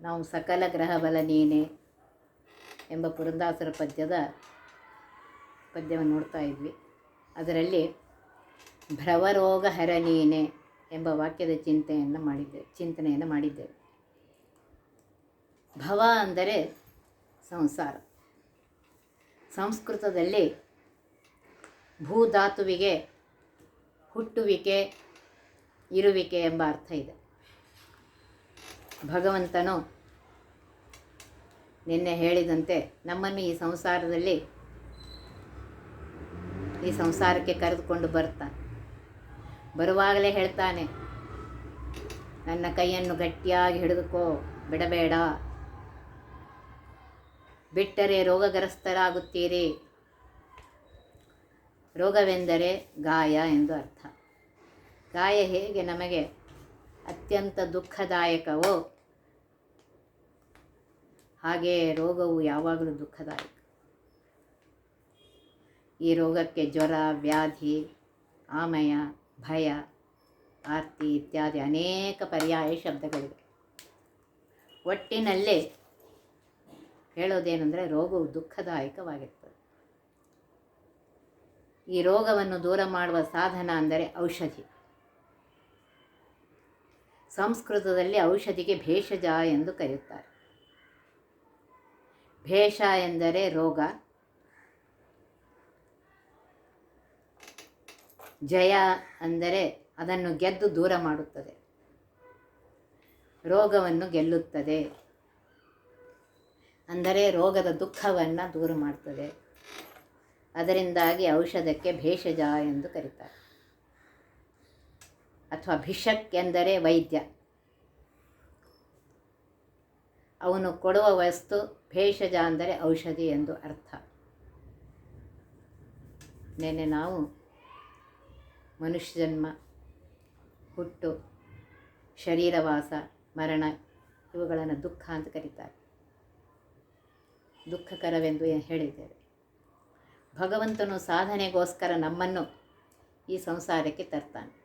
ನಾವು ಸಕಲ ಗ್ರಹ ಬಲ ನೀನೆ ಎಂಬ ಪುರಂದಾಸರ ಪದ್ಯದ ಪದ್ಯವನ್ನು ನೋಡ್ತಾ ಇದ್ವಿ. ಅದರಲ್ಲಿ ಭ್ರವರೋಗ ಹರ ನೀನೆ ಎಂಬ ವಾಕ್ಯದ ಚಿಂತೆಯನ್ನು ಮಾಡಿದ್ದೆ, ಚಿಂತನೆಯನ್ನು ಮಾಡಿದ್ದೇವೆ. ಭವ ಅಂದರೆ ಸಂಸಾರ. ಸಂಸ್ಕೃತದಲ್ಲಿ ಭೂಧಾತುವಿಗೆ ಹುಟ್ಟುವಿಕೆ, ಇರುವಿಕೆ ಎಂಬ ಅರ್ಥ ಇದೆ. ಭಗವಂತನು ನಿನ್ನೆ ಹೇಳಿದಂತೆ ನಮ್ಮನ್ನು ಈ ಸಂಸಾರದಲ್ಲಿ ಈ ಸಂಸಾರಕ್ಕೆ ಕರೆದುಕೊಂಡು ಬರ್ತಾನೆ. ಬರುವಾಗಲೇ ಹೇಳ್ತಾನೆ, ನನ್ನ ಕೈಯನ್ನು ಗಟ್ಟಿಯಾಗಿ ಹಿಡಿದುಕೋ, ಬಿಡಬೇಡ. ಬಿಟ್ಟರೆ ರೋಗಗ್ರಸ್ತರಾಗುತ್ತೀರಿ. ರೋಗವೆಂದರೆ ಗಾಯ ಎಂದು ಅರ್ಥ. ಗಾಯ ಹೇಗೆ ನಮಗೆ ಅತ್ಯಂತ ದುಃಖದಾಯಕವೋ? ಹಾಗೆ ರೋಗವು ಯಾವಾಗಲೂ ದುಃಖದಾಯಕ. ಈ ರೋಗಕ್ಕೆ ಜ್ವರ, ವ್ಯಾಧಿ, ಆಮಯ, ಭಯ, ಆರ್ತಿ ಇತ್ಯಾದಿ ಅನೇಕ ಪರ್ಯಾಯ ಶಬ್ದಗಳಿವೆ. ಒಟ್ಟಿನಲ್ಲೇ ಹೇಳೋದೇನೆಂದರೆ ರೋಗವು ದುಃಖದಾಯಕವಾಗಿರ್ತದೆ. ಈ ರೋಗವನ್ನು ದೂರ ಮಾಡುವ ಸಾಧನ ಅಂದರೆ ಔಷಧಿ. ಸಂಸ್ಕೃತದಲ್ಲಿ ಔಷಧಿಗೆ ಭೇಷಜ ಎಂದು ಕರೆಯುತ್ತಾರೆ. ಭೇಷ ಎಂದರೆ ರೋಗ. ಜಯ ಅಂದರೆ ಅದನ್ನು ಗೆದ್ದು ದೂರ ಮಾಡುತ್ತದೆ. ರೋಗವನ್ನು ಗೆಲ್ಲುತ್ತದೆ. ಅಂದರೆ ರೋಗದ ದುಃಖವನ್ನು ದೂರ ಮಾಡುತ್ತದೆ ಅದರಿಂದಾಗಿ ಔಷಧಕ್ಕೆ ಭೇಷಜ ಎಂದು ಕರೀತಾರೆ. ಅಥವಾ ಭಿಷಕ್ ಎಂದರೆ ವೈದ್ಯ. ಅವನು ಕೊಡುವ ವಸ್ತು ಭೇಷಜ ಅಂದರೆ ಔಷಧಿ ಎಂದು ಅರ್ಥ. ನೆನೆ ನಾವು ಮನುಷ್ಯ ಜನ್ಮ ಹುಟ್ಟು, ಶರೀರವಾಸ, ಮರಣ ಇವುಗಳನ್ನು ದುಃಖ ಅಂತ ಕರೀತಾರೆ. ದುಃಖಕರವೆಂದು ಹೇಳಿದ್ದೇವೆ. ಭಗವಂತನು ಸಾಧನೆಗೋಸ್ಕರ ನಮ್ಮನ್ನು ಈ ಸಂಸಾರಕ್ಕೆ ತರ್ತಾನೆ.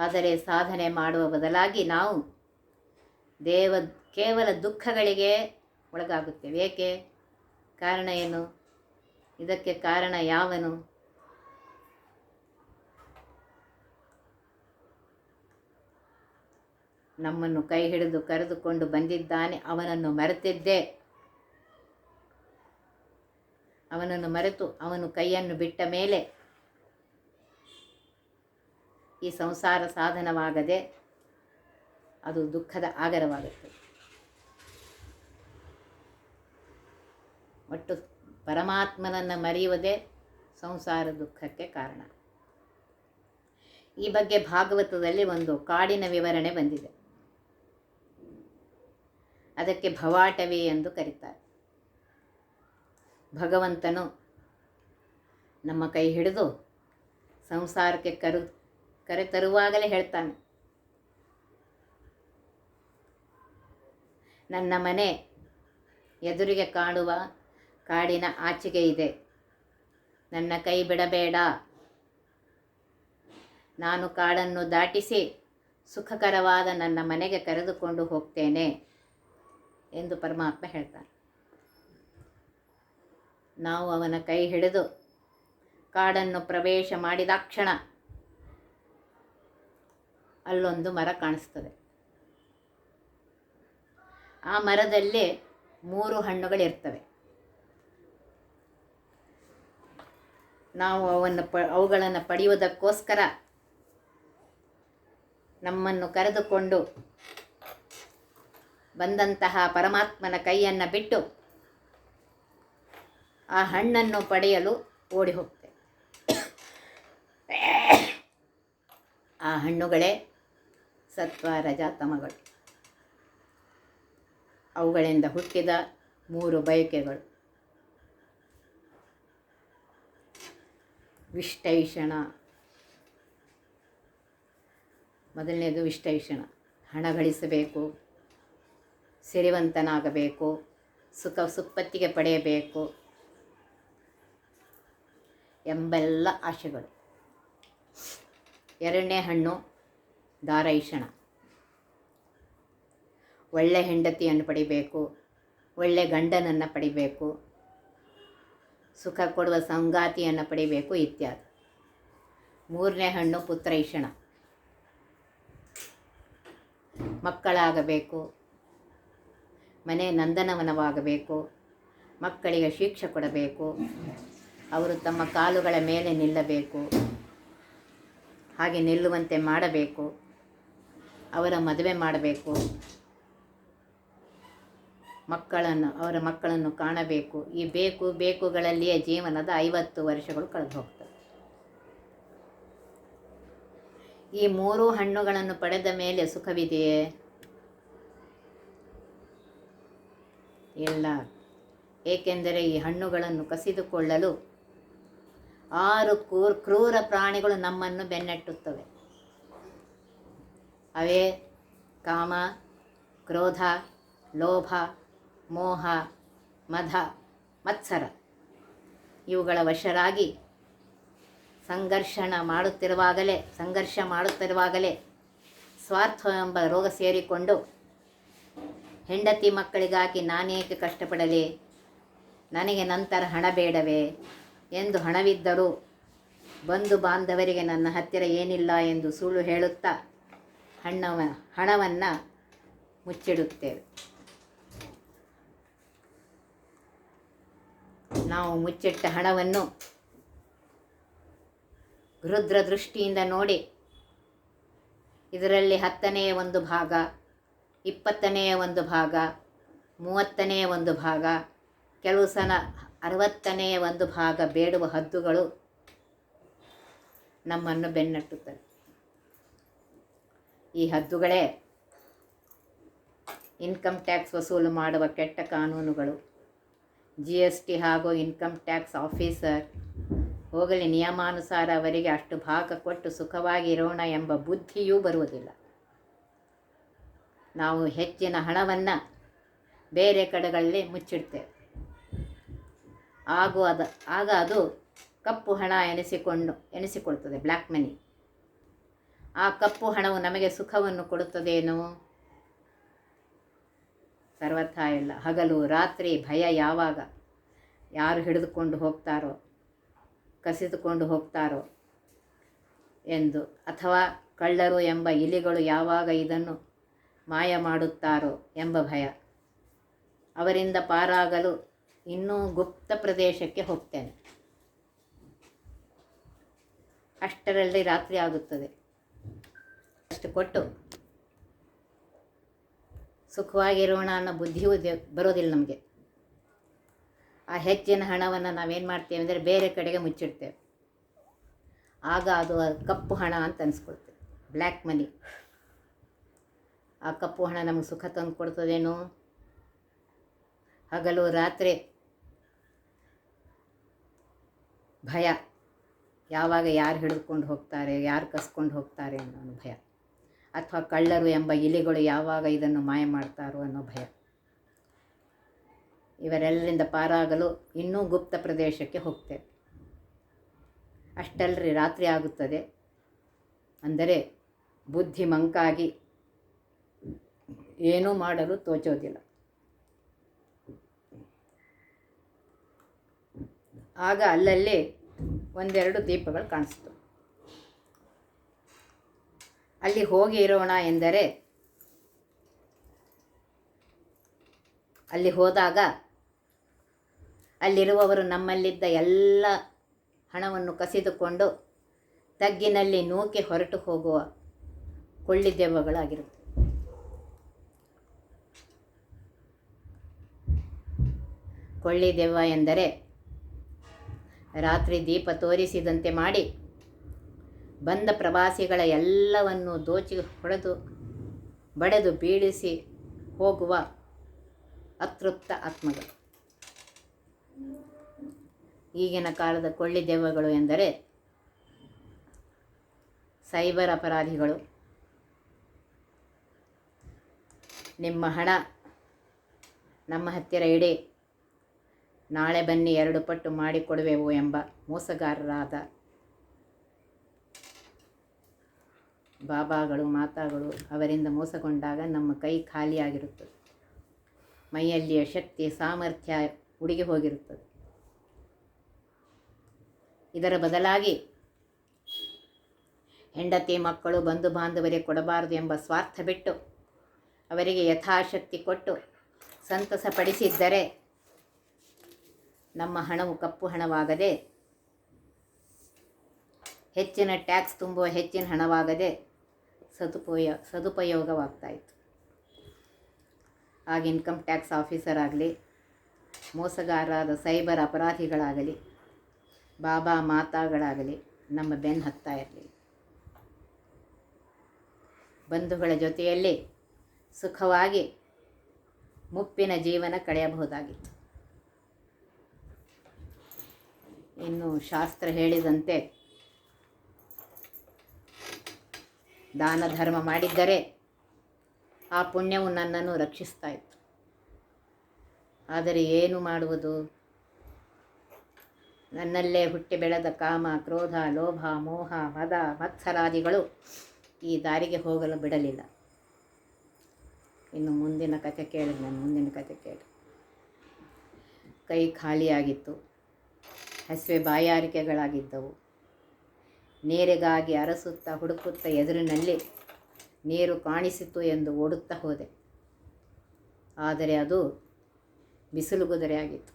ಆದರೆ ಸಾಧನೆ ಮಾಡುವ ಬದಲಾಗಿ ನಾವು ದೇವ, ಕೇವಲ ದುಃಖಗಳಿಗೆ ಒಳಗಾಗುತ್ತೇವೆ. ಏಕೆ? ಕಾರಣ ಏನು? ಇದಕ್ಕೆ ಕಾರಣ ಯಾವನು? ನಮ್ಮನ್ನು ಕೈ ಹಿಡಿದು ಕರೆದುಕೊಂಡು ಬಂದಿದ್ದಾನೆ. ಅವನನ್ನು ಮರೆತಿದ್ದೆ. ಅವನನ್ನು ಮರೆತು ಅವನು ಕೈಯನ್ನು ಬಿಟ್ಟ ಮೇಲೆ ಈ ಸಂಸಾರ ಸಾಧನವಾಗದೆ ಅದು ದುಃಖದ ಆಗರವಾಗುತ್ತದೆ ಒಟ್ಟು ಪರಮಾತ್ಮನನ್ನು ಮರೆಯುವುದೇ ಸಂಸಾರ ದುಃಖಕ್ಕೆ ಕಾರಣ. ಈ ಬಗ್ಗೆ ಭಾಗವತದಲ್ಲಿ ಒಂದು ಕಾಡಿನ ವಿವರಣೆ ಬಂದಿದೆ. ಅದಕ್ಕೆ ಭವಾಟವಿ ಎಂದು ಕರೀತಾರೆ. ಭಗವಂತನು ನಮ್ಮ ಕೈ ಹಿಡಿದು ಸಂಸಾರಕ್ಕೆ ಕರು ಕರೆತರುವಾಗಲೇ ಹೇಳ್ತಾನೆ. ನನ್ನ ಮನೆ ಎದುರಿಗೆ ಕಾಣುವ ಕಾಡಿನ ಆಚೆಗೆ ಇದೆ. ನನ್ನ ಕೈ ಬಿಡಬೇಡ. ನಾನು ಕಾಡನ್ನು ದಾಟಿಸಿ ಸುಖಕರವಾದ ನನ್ನ ಮನೆಗೆ ಕರೆದುಕೊಂಡು ಹೋಗ್ತೇನೆ ಎಂದು ಪರಮಾತ್ಮ ಹೇಳ್ತಾನೆ. ನಾವು ಅವನ ಕೈ ಹಿಡಿದು ಕಾಡನ್ನು ಪ್ರವೇಶ ಮಾಡಿದಾಕ್ಷಣ ಅಲ್ಲೊಂದು ಮರ ಕಾಣಿಸ್ತದೆ. ಆ ಮರದಲ್ಲಿ ಮೂರು ಹಣ್ಣುಗಳಿರ್ತವೆ. ನಾವು ಅವನ್ನು ಪ, ಅವುಗಳನ್ನು ಪಡೆಯುವುದಕ್ಕೋಸ್ಕರ ನಮ್ಮನ್ನು ಕರೆದುಕೊಂಡು ಬಂದಂತಹ ಪರಮಾತ್ಮನ ಕೈಯನ್ನು ಬಿಟ್ಟು ಆ ಹಣ್ಣನ್ನು ಪಡೆಯಲು ಓಡಿ ಹೋಗ್ತೇವೆ. ಆ ಹಣ್ಣುಗಳೇ ಸತ್ವ ರಜಾತಮಗಳು ಅವುಗಳಿಂದ ಹುಟ್ಟಿದ ಮೂರು ಬಯಕೆಗಳು. ವಿಷ್ಟೈಷಣ ಮೊದಲನೇದು ವಿಷ್ಟೈಷಣ ಹಣ ಗಳಿಸಬೇಕು, ಸಿರಿವಂತನಾಗಬೇಕು, ಸುಖ ಸುಪ್ಪತ್ತಿಗೆ ಪಡೆಯಬೇಕು ಎಂಬೆಲ್ಲ ಆಶೆಗಳು. ಎರಡನೇ ಹಣ್ಣು ದಾರೈಷಣ. ಒಳ್ಳೆ ಹೆಂಡತಿಯನ್ನು ಪಡಿಬೇಕು, ಒಳ್ಳೆ ಗಂಡನನ್ನು ಪಡಿಬೇಕು, ಸುಖ ಕೊಡುವ ಸಂಗಾತಿಯನ್ನು ಪಡಿಬೇಕು ಇತ್ಯಾದಿ. ಮೂರನೇ ಹಣ್ಣು ಪುತ್ರೈಷಣ. ಮಕ್ಕಳಾಗಬೇಕು, ಮನೆ ನಂದನವನವಾಗಬೇಕು, ಮಕ್ಕಳಿಗೆ ಶಿಕ್ಷೆ ಕೊಡಬೇಕು, ಅವರು ತಮ್ಮ ಕಾಲುಗಳ ಮೇಲೆ ನಿಲ್ಲಬೇಕು, ಹಾಗೆ ನಿಲ್ಲುವಂತೆ ಮಾಡಬೇಕು. ಅವರ ಮದುವೆ ಮಾಡಬೇಕು. ಮಕ್ಕಳನ್ನು, ಅವರ ಮಕ್ಕಳನ್ನು ಕಾಣಬೇಕು. ಈ ಬೇಕು, ಬೇಕುಗಳಲ್ಲಿಯೇ ಜೀವನದ ಐವತ್ತು ವರ್ಷಗಳು ಕಳೆದು ಹೋಗ್ತವೆ ಈ ಮೂರು ಹಣ್ಣುಗಳನ್ನು ಪಡೆದ ಮೇಲೆ ಸುಖವಿದೆಯೇ? ಇಲ್ಲ. ಏಕೆಂದರೆ ಈ ಹಣ್ಣುಗಳನ್ನು ಕಸಿದುಕೊಳ್ಳಲು ಆರು ಕ್ರೂರ್ ಕ್ರೂರ ಪ್ರಾಣಿಗಳು ನಮ್ಮನ್ನು ಬೆನ್ನಟ್ಟುತ್ತವೆ. ಅವೇ ಕಾಮ, ಕ್ರೋಧ, ಲೋಭ, ಮೋಹ ಮಧ ಮತ್ಸರ. ಇವುಗಳ ವಶರಾಗಿ ಸಂಘರ್ಷಣ ಮಾಡುತ್ತಿರುವಾಗಲೇ, ಸಂಘರ್ಷ ಮಾಡುತ್ತಿರುವಾಗಲೇ ಸ್ವಾರ್ಥ ಎಂಬ ರೋಗ ಸೇರಿಕೊಂಡು ಹೆಂಡತಿ ಮಕ್ಕಳಿಗಾಗಿ ನಾನೇಕೆ ಕಷ್ಟಪಡಲಿ? ನನಗೆ ನಂತರ ಹಣ ಬೇಡವೇ? ಎಂದು ಹಣವಿದ್ದರೂ ಬಂಧು ಬಾಂಧವರಿಗೆ ನನ್ನ ಹತ್ತಿರ ಏನಿಲ್ಲ ಎಂದು ಸುಳ್ಳು ಹೇಳುತ್ತಾ ಹಣ್ಣವ, ಹಣವನ್ನು ಮುಚ್ಚಿಡುತ್ತೇವೆ. ನಾವು ಮುಚ್ಚಿಟ್ಟ ಹಣವನ್ನು ರುದ್ರ ದೃಷ್ಟಿಯಿಂದ ನೋಡಿ, ಇದರಲ್ಲಿ ಹತ್ತನೆಯ ಒಂದು ಭಾಗ ಇಪ್ಪತ್ತನೆಯ ಒಂದು ಭಾಗ ಮೂವತ್ತನೆಯ ಒಂದು ಭಾಗ, ಕೆಲವು ಸಲ ಅರವತ್ತನೆಯ ಒಂದು ಭಾಗ ಬೇಡುವ ಹದ್ದುಗಳು ನಮ್ಮನ್ನು ಬೆನ್ನಟ್ಟುತ್ತವೆ. ಈ ಹದ್ದುಗಳೇ ಇನ್ಕಮ್ ಟ್ಯಾಕ್ಸ್ ವಸೂಲು ಮಾಡುವ ಕೆಟ್ಟ ಕಾನೂನುಗಳು. ಜಿ ಎಸ್ ಟಿ ಹಾಗೂ ಇನ್ಕಮ್ ಟ್ಯಾಕ್ಸ್ ಆಫೀಸರ್ ಹೋಗಲಿ, ನಿಯಮಾನುಸಾರ ಅವರಿಗೆ ಅಷ್ಟು ಭಾಗ ಕೊಟ್ಟು ಸುಖವಾಗಿರೋಣ ಎಂಬ ಬುದ್ಧಿಯೂ ಬರುವುದಿಲ್ಲ. ನಾವು ಹೆಚ್ಚಿನ ಹಣವನ್ನು ಬೇರೆ ಕಡೆಗಳಲ್ಲಿ ಮುಚ್ಚಿಡ್ತೇವೆ. ಆಗುವ ಆಗ ಅದು ಕಪ್ಪು ಹಣ ಎನಿಸಿಕೊಂಡು, ಎನಿಸಿಕೊಳ್ತದೆ ಬ್ಲ್ಯಾಕ್ ಮನಿ ಆ ಕಪ್ಪು ಹಣವು ನಮಗೆ ಸುಖವನ್ನು ಕೊಡುತ್ತದೇನೋ? ಸರ್ವಥ ಇಲ್ಲ ಹಗಲು, ರಾತ್ರಿ, ಭಯ ಯಾವಾಗ? ಯಾರು ಹಿಡಿದುಕೊಂಡು ಹೋಗ್ತಾರೋ? ಕಸಿದುಕೊಂಡು ಹೋಗ್ತಾರೋ? ಎಂದು. ಅಥವಾ ಕಳ್ಳರು ಎಂಬ ಇಲಿಗಳು ಯಾವಾಗ ಇದನ್ನು ಮಾಯ ಮಾಡುತ್ತಾರೋ ಎಂಬ ಭಯ. ಅವರಿಂದ ಪಾರಾಗಲು ಇನ್ನೂ ಗುಪ್ತ ಪ್ರದೇಶಕ್ಕೆ ಹೋಗ್ತೇನೆ. ಅಷ್ಟರಲ್ಲಿ ರಾತ್ರಿ ಆಗುತ್ತದೆ. ಅಷ್ಟು ಕೊಟ್ಟು ಸುಖವಾಗಿರೋಣ ಅನ್ನೋ ಬುದ್ಧಿಯೂ ಬರೋದಿಲ್ಲ ನಮಗೆ. ಆ ಹೆಚ್ಚಿನ ಹಣವನ್ನು ನಾವೇನು ಮಾಡ್ತೇವೆ ಅಂದರೆ ಬೇರೆ ಕಡೆಗೆ ಮುಚ್ಚಿಡ್ತೇವೆ. ಆಗ ಅದು ಕಪ್ಪು ಹಣ ಅಂತ ಅನಿಸ್ಕೊಳ್ತೇವೆ ಬ್ಲ್ಯಾಕ್ ಮನಿ ಆ ಕಪ್ಪು ಹಣ ನಮಗೆ ಸುಖ ತಂದು ಕೊಡ್ತದೇನು? ಹಗಲು ರಾತ್ರಿ ಭಯ. ಯಾವಾಗ ಯಾರು ಹಿಡಿದುಕೊಂಡು ಹೋಗ್ತಾರೆ, ಯಾರು ಕಸ್ಕೊಂಡು ಹೋಗ್ತಾರೆ ಅನ್ನೋ ಭಯ. ಅಥವಾ ಕಳ್ಳರು ಎಂಬ ಇಲಿಗಳು ಯಾವಾಗ ಇದನ್ನು ಮಾಯ ಮಾಡ್ತಾರೋ ಅನ್ನೋ ಭಯ. ಇವರೆಲ್ಲರಿಂದ ಪಾರಾಗಲು ಇನ್ನೂ ಗುಪ್ತ ಪ್ರದೇಶಕ್ಕೆ ಹೋಗ್ತೇವೆ. ಅಷ್ಟಲ್ಲರಿ ರಾತ್ರಿ ಆಗುತ್ತದೆ. ಅಂದರೆ ಬುದ್ಧಿ ಮಂಕಾಗಿ ಏನೂ ಮಾಡಲು ತೋಚೋದಿಲ್ಲ. ಆಗ ಅಲ್ಲಲ್ಲಿ ಒಂದೆರಡು ದೀಪಗಳು ಕಾಣಿಸ್ತು. ಅಲ್ಲಿ ಹೋಗಿ ಇರೋಣ ಎಂದರೆ ಅಲ್ಲಿ ಹೋದಾಗ ಅಲ್ಲಿರುವವರು ನಮ್ಮಲ್ಲಿದ್ದ ಎಲ್ಲ ಹಣವನ್ನು ಕಸಿದುಕೊಂಡು ತಗ್ಗಿನಲ್ಲಿ ನೂಕಿ ಹೊರಟು ಹೋಗುವ ಕೊಳ್ಳಿ ದೇವಗಳಾಗಿರುತ್ತೆ ಕೊಳ್ಳಿ ದೇವ ಎಂದರೆ ರಾತ್ರಿ ದೀಪ ತೋರಿಸಿದಂತೆ ಮಾಡಿ ಬಂದ ಪ್ರವಾಸಿಗಳ ಎಲ್ಲವನ್ನು ದೋಚಿ ಹೊಡೆದು, ಬಡೆದು ಬೀಳಿಸಿ ಹೋಗುವ ಅತೃಪ್ತ ಆತ್ಮಗಳು. ಈಗಿನ ಕಾಲದ ಕೊಳ್ಳಿ ದೆವ್ವಗಳು ಎಂದರೆ ಸೈಬರ್ ಅಪರಾಧಿಗಳು. ನಿಮ್ಮ ಹಣ, ನಮ್ಮ ಹತ್ತಿರ ಇಡಿ, ನಾಳೆ ಬನ್ನಿ ಎರಡು ಪಟ್ಟು ಮಾಡಿಕೊಡುವೆವು ಎಂಬ ಮೋಸಗಾರರಾದ ಬಾಬಾಗಳು, ಮಾತಾಗಳು ಅವರಿಂದ ಮೋಸಗೊಂಡಾಗ ನಮ್ಮ ಕೈ ಖಾಲಿಯಾಗಿರುತ್ತದೆ. ಮೈಯಲ್ಲಿಯ ಶಕ್ತಿ, ಸಾಮರ್ಥ್ಯ ಉಡುಗಿ ಹೋಗಿರುತ್ತದೆ. ಇದರ ಬದಲಾಗಿ ಹೆಂಡತಿ, ಮಕ್ಕಳು ಬಂಧು ಬಾಂಧವರಿಗೆ ಕೊಡಬಾರದು ಎಂಬ ಸ್ವಾರ್ಥ ಬಿಟ್ಟು, ಅವರಿಗೆ ಯಥಾಶಕ್ತಿ ಕೊಟ್ಟು ಸಂತಸಪಡಿಸಿದ್ದರೆ ನಮ್ಮ ಹಣವು ಕಪ್ಪು ಹಣವಾಗದೆ, ಹೆಚ್ಚಿನ ಟ್ಯಾಕ್ಸ್ ತುಂಬುವ ಹೆಚ್ಚಿನ ಹಣವಾಗದೆ ಸದುಪಯೋಗ ಸದುಪಯೋಗವಾಗ್ತಾಯಿತ್ತು. ಆಗ ಇನ್ಕಮ್ ಟ್ಯಾಕ್ಸ್ ಆಫೀಸರ್ ಆಗಲಿ, ಮೋಸಗಾರರಾದ ಸೈಬರ್ ಅಪರಾಧಿಗಳಾಗಲಿ, ಬಾಬಾ ಮಾತಾಗಳಾಗಲಿ ನಮ್ಮ ಬೆನ್ನು ಹತ್ತಾ ಇರಲಿ ಬಂಧುಗಳ ಜೊತೆಯಲ್ಲಿ ಸುಖವಾಗಿ ಮುಪ್ಪಿನ ಜೀವನ ಕಳೆಯಬಹುದಾಗಿತ್ತು. ಇನ್ನು ಶಾಸ್ತ್ರ ಹೇಳಿದಂತೆ ದಾನ ಧರ್ಮ ಮಾಡಿದ್ದರೆ ಆ ಪುಣ್ಯವು ನನ್ನನ್ನು ರಕ್ಷಿಸ್ತಾ ಇತ್ತು. ಆದರೆ ಏನು ಮಾಡುವುದು? ನನ್ನಲ್ಲೇ ಹುಟ್ಟಿ ಬೆಳೆದ ಕಾಮ, ಕ್ರೋಧ, ಲೋಭ, ಮೋಹ, ಮದ, ಮತ್ಸರಾದಿಗಳು ಈ ದಾರಿಗೆ ಹೋಗಲು ಬಿಡಲಿಲ್ಲ. ಇನ್ನು ಮುಂದಿನ ಕಥೆ ಕೇಳಿ ನಾನು ಮುಂದಿನ ಕಥೆ ಕೇಳಿ. ಕೈ ಖಾಲಿಯಾಗಿತ್ತು. ಹಸಿವೆ ಬಾಯಾರಿಕೆಗಳಾಗಿದ್ದವು. ನೀರಿಗಾಗಿ ಅರಸುತ್ತಾ ಹುಡುಕುತ್ತಾ ಎದುರಿನಲ್ಲಿ ನೀರು ಕಾಣಿಸಿತು ಎಂದು ಓಡುತ್ತಾ ಹೋದೆ. ಆದರೆ ಅದು ಬಿಸಿಲು ಆಗಿತ್ತು.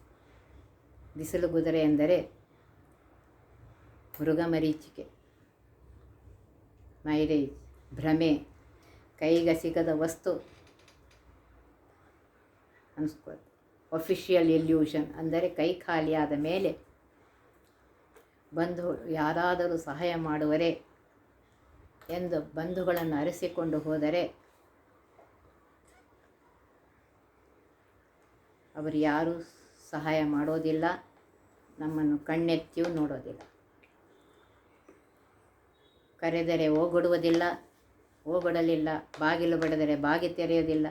ಬಿಸಿಲು ಕುದುರೆ ಎಂದರೆ ಮೃಗಮರೀಚಿಕೆ, ಮೈರೇಜ್, ಭ್ರಮೆ, ಕೈಗೆ ಸಿಗದ ವಸ್ತು ಅನ್ಸ್ಕೊಳ್ತು ಒಫಿಷಿಯಲ್ ಎಲ್ಯೂಷನ್ ಅಂದರೆ ಕೈ ಖಾಲಿಯಾದ ಮೇಲೆ ಬಂಧು ಯಾರಾದರೂ ಸಹಾಯ ಮಾಡುವರೆ ಎಂದು ಬಂಧುಗಳನ್ನು ಅರಸಿಕೊಂಡು ಹೋದರೆ ಅವರು ಯಾರೂ ಸಹಾಯ ಮಾಡೋದಿಲ್ಲ, ನಮ್ಮನ್ನು ಕಣ್ಣೆತ್ತಿಯೂ ನೋಡೋದಿಲ್ಲ. ಕರೆದರೆ ಹೋಗಿಡುವುದಿಲ್ಲ ಓಗೊಡಲಿಲ್ಲ, ಬಾಗಿಲು ಬಡಿದರೆ ಬಾಗಿ ತೆರೆಯೋದಿಲ್ಲ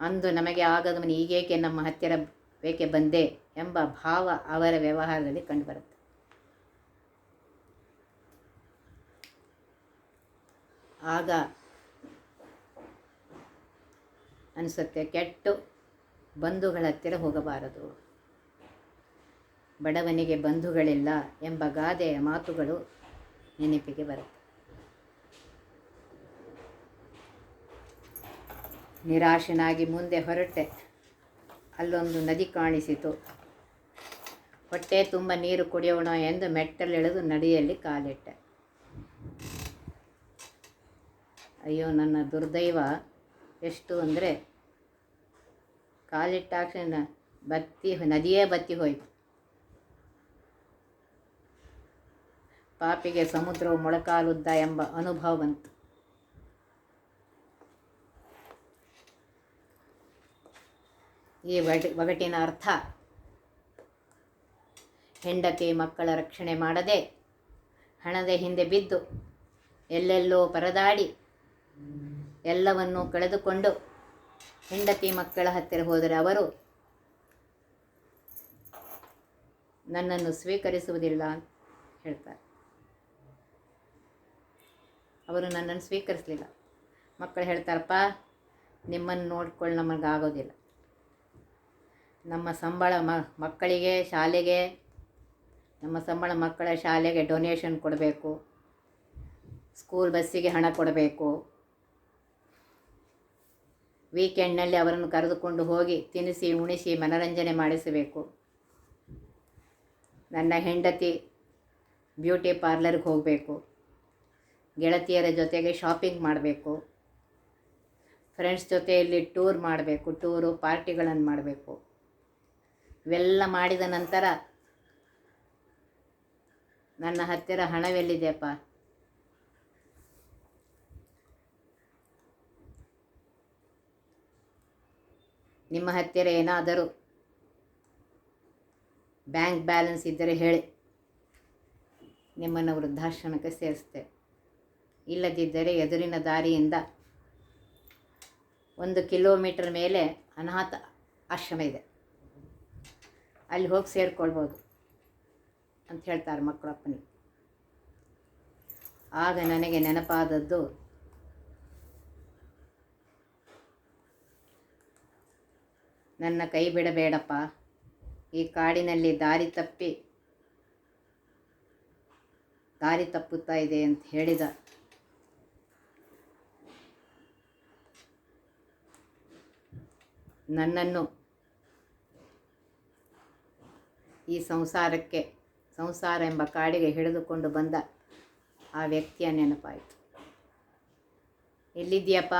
ಅಂದು ನಮಗೆ ಆಗದವನು ಈಗೇಕೆ ನಮ್ಮ ಹತ್ತಿರ ಬೇಕೆ ಬಂದೆ ಎಂಬ ಭಾವ ಅವರ ವ್ಯವಹಾರದಲ್ಲಿ ಕಂಡುಬರುತ್ತೆ. ಆಗ ಅನಿಸುತ್ತೆ, ಕೆಟ್ಟು ಬಂಧುಗಳ ಹತ್ತಿರ ಹೋಗಬಾರದು. ಬಡವನಿಗೆ ಬಂಧುಗಳಿಲ್ಲ ಎಂಬ ಗಾದೆಯ ಮಾತುಗಳು ನೆನಪಿಗೆ ಬರುತ್ತೆ. ನಿರಾಶನಾಗಿ ಮುಂದೆ ಹೊರಟೆ. ಅಲ್ಲೊಂದು ನದಿ ಕಾಣಿಸಿತು. ಹೊಟ್ಟೆ ತುಂಬ ನೀರು ಕುಡಿಯೋಣ ಎಂದು ಮೆಟ್ಟಲಿಳಿದು ನದಿಯಲ್ಲಿ ಕಾಲಿಟ್ಟೆ. ಅಯ್ಯೋ, ನನ್ನ ದುರ್ದೈವ, ಎಷ್ಟು ಅಂದರೆ ಕಾಲಿಟ್ಟಾಕ್ಷಣ ಬತ್ತಿ ನದಿಯೇ ಬತ್ತಿ ಹೋಯಿತು. ಪಾಪಿಗೆ ಸಮುದ್ರವು ಮೊಳಕಾಲುದ್ದ ಎಂಬ ಅನುಭವ ಬಂತು. ಈ ಒಗ ಒಗಟಿನ ಅರ್ಥ. ಹೆಂಡತಿ ಮಕ್ಕಳ ರಕ್ಷಣೆ ಮಾಡದೆ ಹಣದ ಹಿಂದೆ ಬಿದ್ದು ಎಲ್ಲೆಲ್ಲೋ ಪರದಾಡಿ ಎಲ್ಲವನ್ನೂ ಕಳೆದುಕೊಂಡು ಹೆಂಡತಿ ಮಕ್ಕಳ ಹತ್ತಿರ ಹೋದರೆ ಅವರು ನನ್ನನ್ನು ಸ್ವೀಕರಿಸುವುದಿಲ್ಲ ಅಂತ ಹೇಳ್ತಾರೆ. ಅವರು ನನ್ನನ್ನು ಸ್ವೀಕರಿಸಲಿಲ್ಲ. ಮಕ್ಕಳು ಹೇಳ್ತಾರಪ್ಪ, ನಿಮ್ಮನ್ನು ನೋಡ್ಕೊಳ್ಳಿ ನಮಗಾಗೋದಿಲ್ಲ. ನಮ್ಮ ಸಂಬಳ ಮಕ್ಕಳಿಗೆ, ಶಾಲೆಗೆ, ನಮ್ಮ ಸಂಬಳ ಮಕ್ಕಳ ಶಾಲೆಗೆ ಡೊನೇಷನ್ ಕೊಡಬೇಕು. ಸ್ಕೂಲ್ ಬಸ್ಸಿಗೆ ಹಣ ಕೊಡಬೇಕು. ವೀಕೆಂಡ್ನಲ್ಲಿ ಅವರನ್ನು ಕರೆದುಕೊಂಡು ಹೋಗಿ ತಿನ್ನಿಸಿ ಉಣಿಸಿ, ಮನರಂಜನೆ ಮಾಡಿಸಬೇಕು. ನನ್ನ ಹೆಂಡತಿ ಬ್ಯೂಟಿ ಪಾರ್ಲರ್ಗೆ ಹೋಗಬೇಕು. ಗೆಳತಿಯರ ಜೊತೆಗೆ ಶಾಪಿಂಗ್ ಮಾಡಬೇಕು. ಫ್ರೆಂಡ್ಸ್ ಜೊತೆಯಲ್ಲಿ ಟೂರ್ ಮಾಡಬೇಕು ಟೂರು ಪಾರ್ಟಿಗಳನ್ನು ಮಾಡಬೇಕು. ಇವೆಲ್ಲ ಮಾಡಿದ ನಂತರ ನನ್ನ ಹತ್ತಿರ ಹಣವೆಲ್ಲಿದೆಯಪ್ಪ? ನಿಮ್ಮ ಹತ್ತಿರ ಏನಾದರೂ ಬ್ಯಾಂಕ್ ಬ್ಯಾಲೆನ್ಸ್ ಇದ್ದರೆ ಹೇಳಿ. ನಿಮ್ಮನ್ನು ವೃದ್ಧಾಶ್ರಮಕ್ಕೆ ಸೇರಿಸ್ತೆ ಇಲ್ಲದಿದ್ದರೆ ಎದುರಿನ ದಾರಿಯಿಂದ ಒಂದು ಕಿಲೋಮೀಟರ್ ಮೇಲೆ ಅನಾಥ ಆಶ್ರಮ ಇದೆ. ಅಲ್ಲಿ ಹೋಗಿ ಸೇರಿಕೊಳ್ಬೋದು ಅಂತ ಹೇಳ್ತಾರೆ ಮಕ್ಕಳು ಅಪ್ಪನಿಗೆ ಆಗ ನನಗೆ ನೆನಪಾದದ್ದು, ನನ್ನ ಕೈ ಬಿಡಬೇಡಪ್ಪ, ಈ ಕಾಡಿನಲ್ಲಿ ದಾರಿ ತಪ್ಪಿ, ದಾರಿ ತಪ್ಪುತ್ತಾ ಇದೆ ಅಂತ ಹೇಳಿದ. ನನ್ನನ್ನು ಈ ಸಂಸಾರಕ್ಕೆ, ಸಂಸಾರ ಎಂಬ ಕಾಡಿಗೆ ಹಿಡಿದುಕೊಂಡು ಬಂದ ಆ ವ್ಯಕ್ತಿಯ ನೆನಪಾಯಿತು. ಎಲ್ಲಿದ್ದೀಯಪ್ಪ?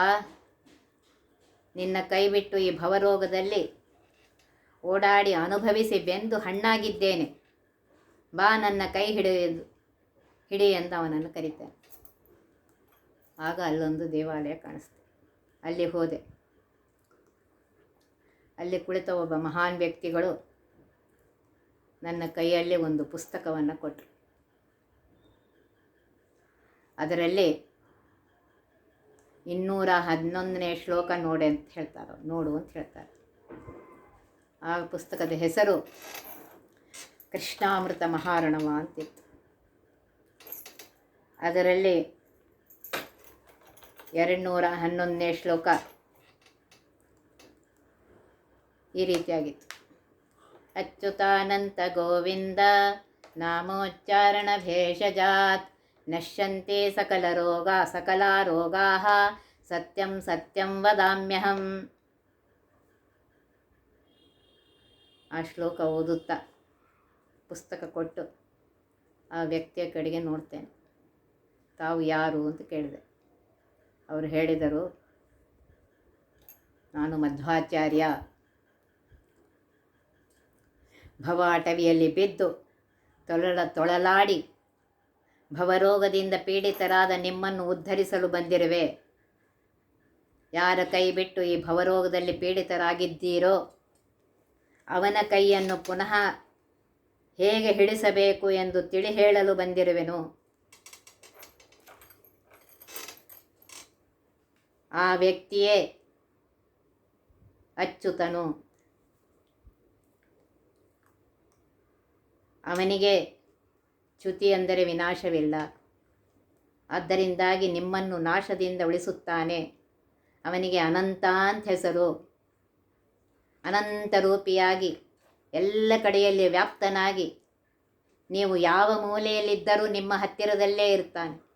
ನಿನ್ನ ಕೈ ಬಿಟ್ಟು ಈ ಭವರೋಗದಲ್ಲಿ ಓಡಾಡಿ ಅನುಭವಿಸಿ ಬೆಂದು ಹಣ್ಣಾಗಿದ್ದೇನೆ. ಬಾ ನನ್ನ ಕೈ ಹಿಡಿದು, ಹಿಡಿ ಎಂದು ಅವನನ್ನು ಕರೀತಾನೆ. ಆಗ ಅಲ್ಲೊಂದು ದೇವಾಲಯ ಕಾಣಿಸ್ತು. ಅಲ್ಲಿ ಹೋದೆ. ಅಲ್ಲಿ ಕುಳಿತ ಒಬ್ಬ ಮಹಾನ್ ವ್ಯಕ್ತಿಗಳು ನನ್ನ ಕೈಯಲ್ಲಿ ಒಂದು ಪುಸ್ತಕವನ್ನು ಕೊಟ್ಟರು ಅದರಲ್ಲಿ ಇನ್ನೂರ ಹನ್ನೊಂದನೇ ಶ್ಲೋಕ ನೋಡಿ ಅಂತ ಹೇಳ್ತಾರೆ ನೋಡು ಅಂತ ಹೇಳ್ತಾರೆ. ಆ ಪುಸ್ತಕದ ಹೆಸರು ಕೃಷ್ಣಾಮೃತ ಮಹಾರಣವ ಅಂತಿತ್ತು. ಅದರಲ್ಲಿ ಎರಡುನೂರ ಹನ್ನೊಂದನೇ ಶ್ಲೋಕ ಈ ರೀತಿಯಾಗಿತ್ತು. ಅಚ್ಯುತಾನಂತ ಗೋವಿಂದ, ನಾಮೋಚ್ಚಾರಣ ಭೇಷಜಾತ್, ನಶ್ಯಂತೆ ಸಕಲ ರೋಗ, ಸಕಲಾ ರೋಗಾ ಸತ್ಯಂ ಸತ್ಯಂ ವದಾಮ್ಯಹಂ. ಆ ಶ್ಲೋಕ ಓದುತ್ತಾ ಪುಸ್ತಕ ಕೊಟ್ಟು ಆ ವ್ಯಕ್ತಿಯ ಕಡೆಗೆ ನೋಡ್ತೇನೆ. ತಾವು ಯಾರು ಅಂತ ಕೇಳಿದೆ. ಅವರು ಹೇಳಿದರು, ನಾನು ಮಧ್ವಾಚಾರ್ಯ ಭವಾಟವಿಯಲ್ಲಿ ಬಿದ್ದು ತೊಳಲ ತೊಳಲಾಡಿ ಭವರೋಗದಿಂದ ಪೀಡಿತರಾದ ನಿಮ್ಮನ್ನು ಉದ್ಧರಿಸಲು ಬಂದಿರುವೆ. ಯಾರ ಕೈ ಬಿಟ್ಟು ಈ ಭವರೋಗದಲ್ಲಿ ಪೀಡಿತರಾಗಿದ್ದೀರೋ ಅವನ ಕೈಯನ್ನು ಪುನಃ ಹೇಗೆ ಹಿಡಿಸಬೇಕು ಎಂದು ತಿಳಿ ಹೇಳಲು ಬಂದಿರುವೆನು. ಆ ವ್ಯಕ್ತಿಯೇ ಅಚ್ಯುತನು ಅವನಿಗೆ ಚ್ಯುತಿ ಅಂದರೆ ವಿನಾಶವಿಲ್ಲ. ಆದ್ದರಿಂದಾಗಿ ನಿಮ್ಮನ್ನು ನಾಶದಿಂದ ಉಳಿಸುತ್ತಾನೆ. ಅವನಿಗೆ ಅನಂತ ಅಂತ ಹೆಸರು. ಅನಂತ ರೂಪಿಯಾಗಿ, ಎಲ್ಲ ಕಡೆಯಲ್ಲಿ ವ್ಯಾಪ್ತನಾಗಿ, ನೀವು ಯಾವ ಮೂಲೆಯಲ್ಲಿದ್ದರೂ ನಿಮ್ಮ ಹತ್ತಿರದಲ್ಲೇ ಇರ್ತಾನೆ.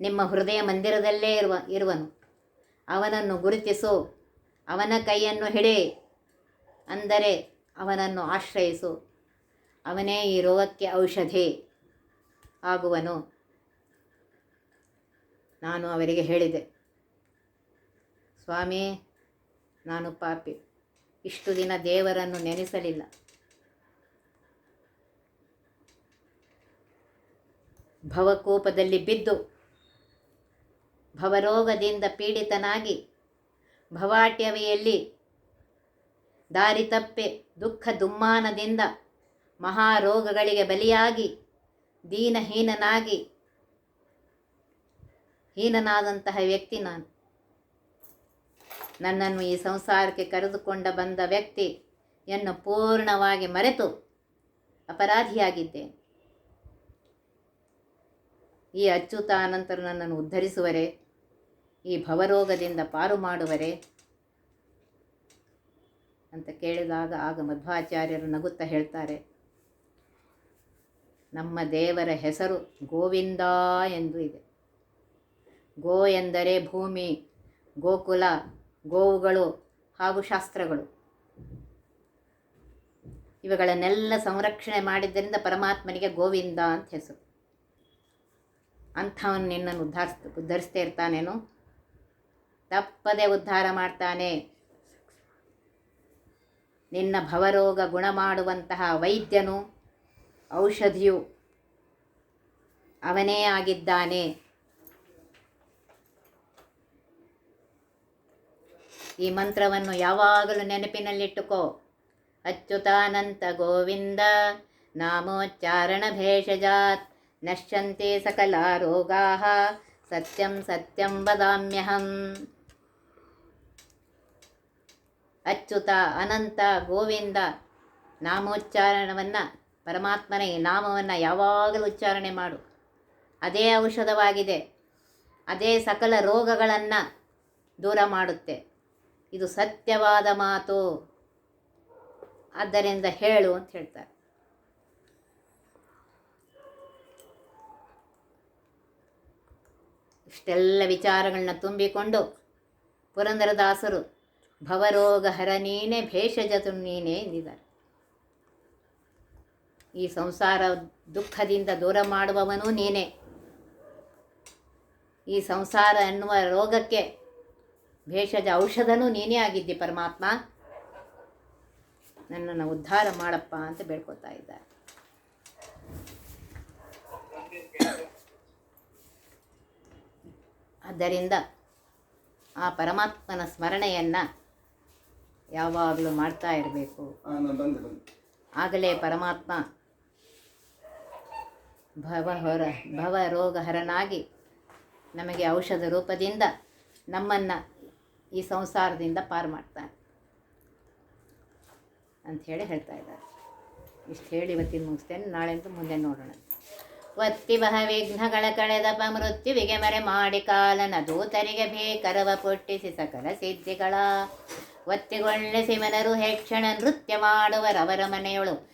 ನಿಮ್ಮ ಹೃದಯ ಮಂದಿರದಲ್ಲೇ ಇರುವ, ಇರುವನು. ಅವನನ್ನು ಗುರುತಿಸು. ಅವನ ಕೈಯನ್ನು ಹಿಡಿ. ಅಂದರೆ ಅವನನ್ನು ಆಶ್ರಯಿಸು. ಅವನೇ ಈ ರೋಗಕ್ಕೆ ಔಷಧಿ ಆಗುವನು. ನಾನು ಅವರಿಗೆ ಹೇಳಿದೆ, ಸ್ವಾಮಿ, ನಾನು ಪಾಪಿ. ಇಷ್ಟು ದಿನ ದೇವರನ್ನು ನೆನೆಸಲಿಲ್ಲ. ಭವಕೋಪದಲ್ಲಿ ಬಿದ್ದು ಭವರೋಗದಿಂದ ಪೀಡಿತನಾಗಿ ಭವಾಟ್ಯವೆಯಲ್ಲಿ ದಾರಿ ತಪ್ಪೆ ದುಃಖ ದುಮ್ಮಾನದಿಂದ ಮಹಾರೋಗಗಳಿಗೆ ಬಲಿಯಾಗಿ, ದೀನಹೀನನಾಗಿ, ಹೀನನಾದಂತಹ ವ್ಯಕ್ತಿ ನಾನು. ನನ್ನನ್ನು ಈ ಸಂಸಾರಕ್ಕೆ ಕರೆದುಕೊಂಡ ಬಂದ ವ್ಯಕ್ತಿಯನ್ನು ಪೂರ್ಣವಾಗಿ ಮರೆತು ಅಪರಾಧಿಯಾಗಿದ್ದೇನೆ. ಈ ಅಚ್ಯುತ ಅನಂತರ ನನ್ನನ್ನು ಉದ್ಧರಿಸುವರೆ, ಈ ಭವರೋಗದಿಂದ ಪಾರು ಮಾಡುವರೆ ಅಂತ ಕೇಳಿದಾಗ ಆಗ ಮಧ್ವಾಚಾರ್ಯರು ನಗುತ್ತಾ ಹೇಳ್ತಾರೆ ನಮ್ಮ ದೇವರ ಹೆಸರು ಗೋವಿಂದ ಎಂದು ಇದೆ. ಗೋ ಎಂದರೆ ಭೂಮಿ, ಗೋಕುಲ, ಗೋವುಗಳು ಹಾಗೂ ಶಾಸ್ತ್ರಗಳು. ಇವುಗಳನ್ನೆಲ್ಲ ಸಂರಕ್ಷಣೆ ಮಾಡಿದ್ದರಿಂದ ಪರಮಾತ್ಮನಿಗೆ ಗೋವಿಂದ ಅಂತ ಹೆಸರು. ಅಂಥವನು ನಿನ್ನನ್ನು ಉದ್ಧಾರಿಸ್ ಉದ್ಧರಿಸ್ತಾ ಇರ್ತಾನೇನು? ತಪ್ಪದೆ ಉದ್ಧಾರ ಮಾಡ್ತಾನೆ. ನಿನ್ನ ಭವರೋಗ ಗುಣ ಮಾಡುವಂತಹ ವೈದ್ಯನು ಔಷಧಿಯು ಅವನೇ ಆಗಿದ್ದಾನೆ. ಈ ಮಂತ್ರವನ್ನು ಯಾವಾಗಲೂ ನೆನಪಿನಲ್ಲಿಟ್ಟುಕೋ. ಅಚ್ಯುತಾನಂತ ಗೋವಿಂದ, ನಾಮೋಚ್ಚಾರಣ ಭೇಷಜಾತ್, ನಶ್ಯಂತೆ ಸಕಲ ರೋಗಾ, ಸತ್ಯಂ ಸತ್ಯಂ ವದಾಮ್ಯಹಂ. ಅಚ್ಯುತ ಅನಂತ ಗೋವಿಂದ ನಾಮೋಚ್ಚಾರಣವನ್ನು ಪರಮಾತ್ಮನ ಈ ನಾಮವನ್ನು ಯಾವಾಗಲೂ ಉಚ್ಚಾರಣೆ ಮಾಡು. ಅದೇ ಔಷಧವಾಗಿದೆ. ಅದೇ ಸಕಲ ರೋಗಗಳನ್ನು ದೂರ ಮಾಡುತ್ತೆ. ಇದು ಸತ್ಯವಾದ ಮಾತು. ಆದ್ದರಿಂದ ಹೇಳು ಅಂತ ಹೇಳ್ತಾರೆ. ಇಷ್ಟೆಲ್ಲ ವಿಚಾರಗಳನ್ನ ತುಂಬಿಕೊಂಡು ಪುರಂದರದಾಸರು, ಭವರೋಗ ಹರ ನೀನೆ ಭೇಷಜತು ನೀನೇ ಎಂದಿದ್ದಾರೆ. ಈ ಸಂಸಾರ ದುಃಖದಿಂದ ದೂರ ಮಾಡುವವನು ನೀನೇ. ಈ ಸಂಸಾರ ಎನ್ನುವ ರೋಗಕ್ಕೆ ಭೇಷಜ ಔಷಧನೂ ನೀನೇ ಆಗಿದ್ದಿ ಪರಮಾತ್ಮ. ನನ್ನನ್ನು ಉದ್ಧಾರ ಮಾಡಪ್ಪ ಅಂತ ಬೇಡ್ಕೊತಾ ಇದ್ದಾರೆ. ಆದ್ದರಿಂದ ಆ ಪರಮಾತ್ಮನ ಸ್ಮರಣೆಯನ್ನು ಯಾವಾಗಲೂ ಮಾಡ್ತಾ ಇರಬೇಕು. ಆಗಲೇ ಪರಮಾತ್ಮ ಭವಹರ ಭವ ರೋಗಹರನಾಗಿ ನಮಗೆ ಔಷಧ ರೂಪದಿಂದ ನಮ್ಮನ್ನು ಈ ಸಂಸಾರದಿಂದ ಪಾರು ಮಾಡ್ತಾನೆ ಅಂಥೇಳಿ ಹೇಳ್ತಾ ಇದ್ದಾರೆ. ಇಷ್ಟು ಹೇಳಿ ಇವತ್ತಿನ ಮುಗಿಸ್ತೇನೆ ನಾಳೆ ನಾಳೆಂದು ಮುಂದೆ ನೋಡೋಣ. ಒತ್ತಿ ಬಹ ವಿಘ್ನಗಳ ಕಳೆದಪ ಮೃತ್ಯುವಿಗೆ ಮರೆ ಮಾಡಿ ಕಾಲನ ದೂತರಿಗೆ ಬೇಕರವ ಪುಟ್ಟಿಸಿ ಸಕಲ ಸಿದ್ಧಿಗಳ. ಒತ್ತಿಗೊಳ್ಳೆ ಸಿಮನರು ಹೆಚ್ಚಣ ನೃತ್ಯ ಮಾಡುವರವರ ಮನೆಯೊಳು